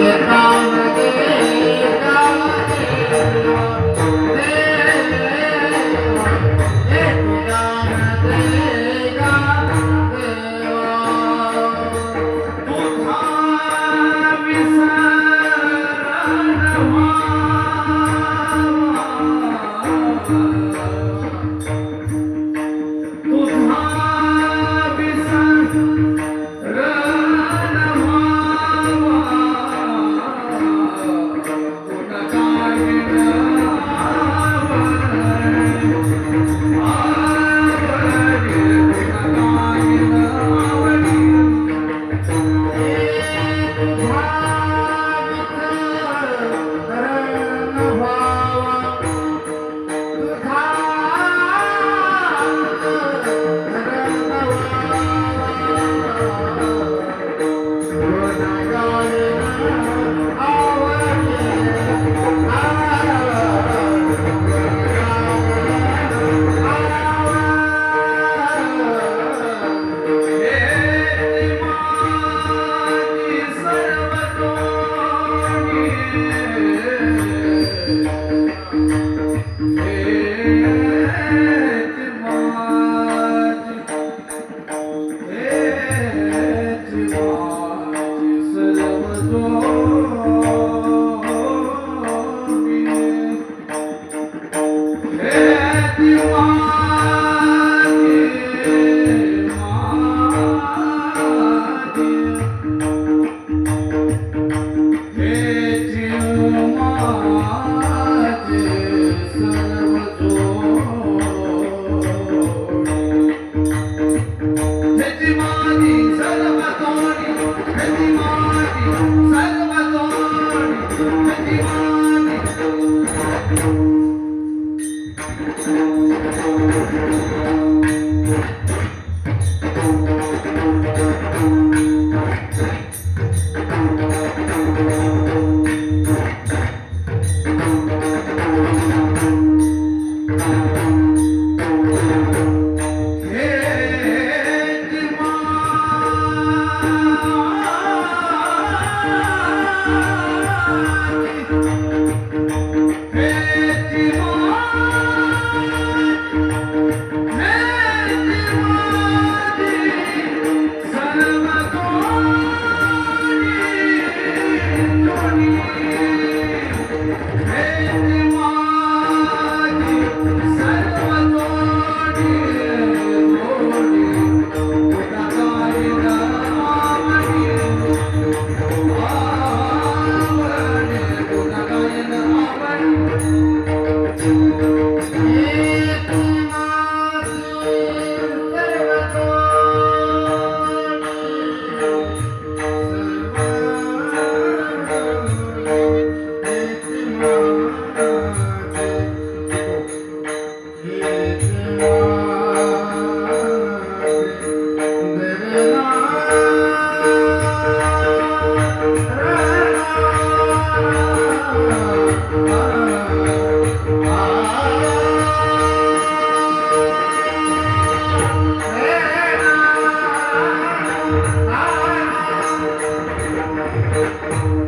Yeah.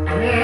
Yeah.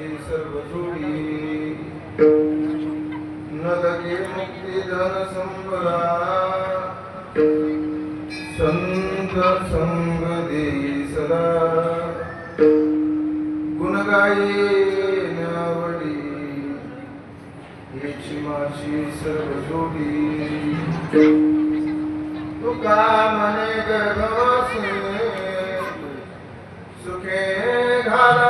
याची सर्व जोडी. न लगे मुक्ती धन संबरा संत संग देई सदा. गुणगाई नावडी. याची माझी सर्व जोडी. तुका मने गर्भवासे. सुखे घाला.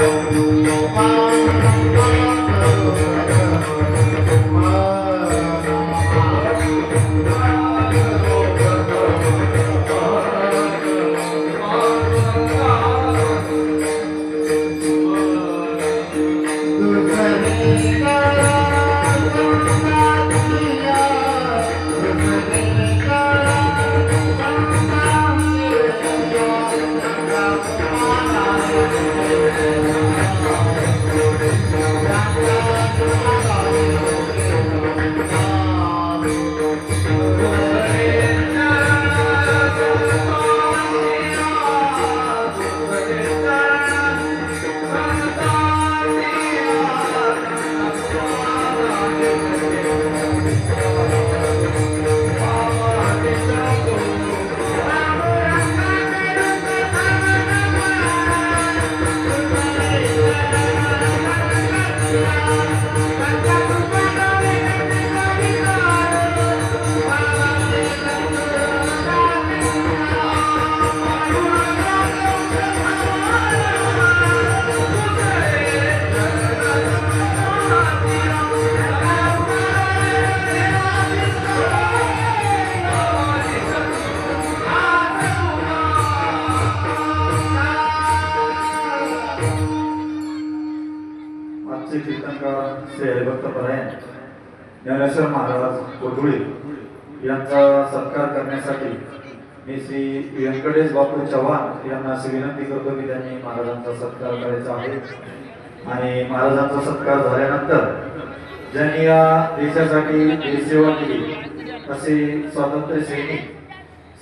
ज्ञानेश्वर महाराज कोथुळे यांचा सत्कार करण्यासाठी मी श्री व्यंकटेश बापू चव्हाण यांना अशी विनंती करतो की त्यांनी महाराजांचा सत्कार करायचा आहे. आणि महाराजांचा सत्कार झाल्यानंतर ज्यांनी या देशासाठी देशसेवा केली असे स्वातंत्र्य सैनिक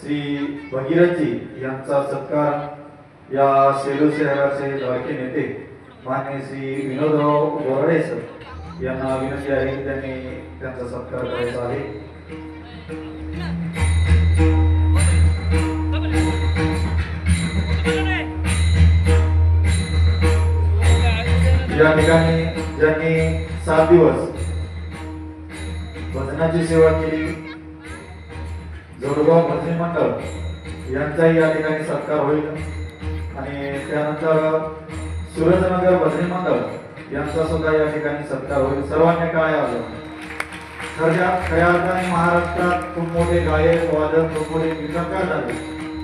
श्री भगीरथजी यांचा सत्कार या सेलू शहराचे लाडके नेते मान्य श्री विनोदराव बोराडे सर यांना विनंती आहे की त्यांनी त्यांचा सत्कार करायचा आहे. या ठिकाणी ज्यांनी सात दिवस भजनाची सेवा केली जोडगाव भजनी मंडळ यांचाही या ठिकाणी सत्कार होईल. आणि त्यानंतर सुरजनगर भजनी मंडळ यांचा सुद्धा या ठिकाणी सत्कार होईल. सर्वांनी काय आलं. खऱ्या खऱ्या अर्थाने महाराष्ट्रात खूप मोठे गायक वादक खूप मोठे झाले.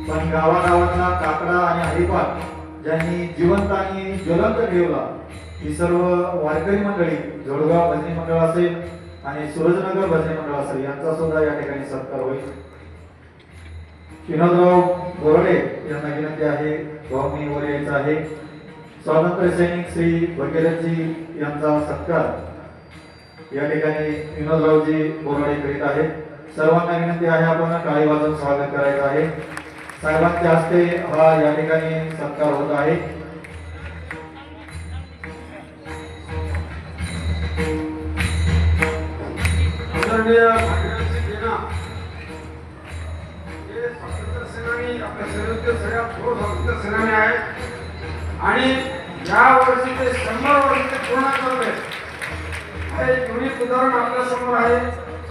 पण गावागावातला काकडा आणि हरिपाठ ज्यांनी जिवंत आणि ज्वलंत ठेवला ही सर्व वारकरी मंडळी जोडगाव भजनी मंडळ असेल आणि सूरजनगर भजनी मंडळ असेल यांचा सुद्धा या ठिकाणी सत्कार होईल. विनोदराव बोरडे यांना विनंती आहे भावनी वर यायचं आहे. स्वातंत्र्य सैनिक श्री वगैरेजी यांचा सत्कार या ठिकाणी विनोदरावजी बोराडे करीत आहेत. सर्वांना विनंती आहे आपण काळी वाजून स्वागत करायचं आहे. साहेबांच्या हस्ते हा या ठिकाणी सत्कार होत आहे. स्वातंत्र्य सेनानी आपल्या सेनेतील स्वातंत्र्य सेनानी आहे आणि या वर्षी ते शंभर वर्ष ते पूर्ण करते. हे युनिक उदाहरण आपल्यासमोर आहे.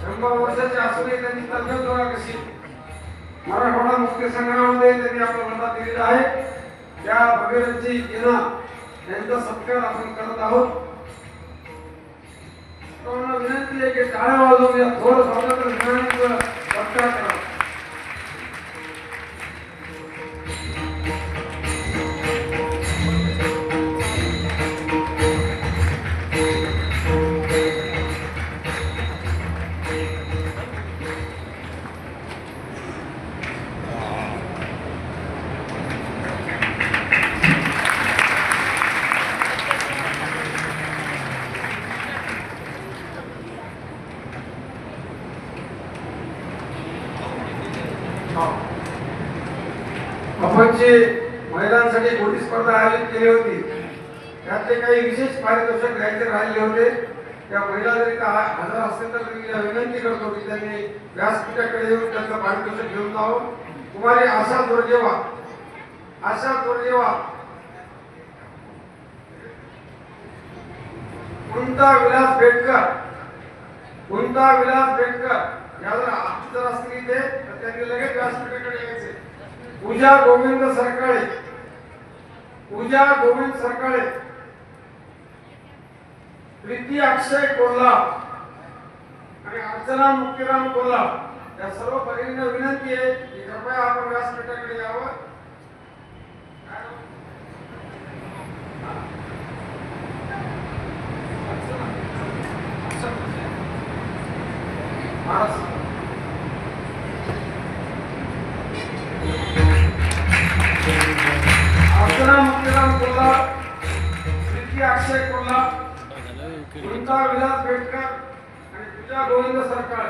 शंभर वर्षाचे असूनही त्यांनी तब्येत बघा कशी? मराठवाडा मुक्ती संग्रामध्ये त्यांनी आपला लढा दिलेला आहे. त्या भगीरथजी जेना यांचा सत्कार आपण करत आहोत. विनंती आहे की टाळ्या वाजवून या थोर स्वातंत्र्य सेनानीचं सत्कार करा. विशेष घ्यायचे राहिले होते त्या महिला जरी का हजर असतील तर मी विनंती करतो की त्यांनी व्यासपीठाकडे येऊन त्यांचं पारितोषिक घेऊन जावं. कुमारी आशा दुर्जेवा आशा दुर्जेवा कुंता विलास बेटकर कुंता विलास बेटकर या जर जर असतील इथे तर त्यांनी लगेच व्यासपीठाकडे यायचे. पूजा गोविंद सरकाळे पूजा गोविंद सरकाळे. प्रीती अक्षय कोल्हा आणि अर्चना मुक्तीराम कोल्हा. या सर्व भगिनींना विनंती आहे की कृपया आपण व्यासपीठाकडे यावं. महाराज. तुमचा विलास बेटकर आणि तुझ्या गोविंद सरकार.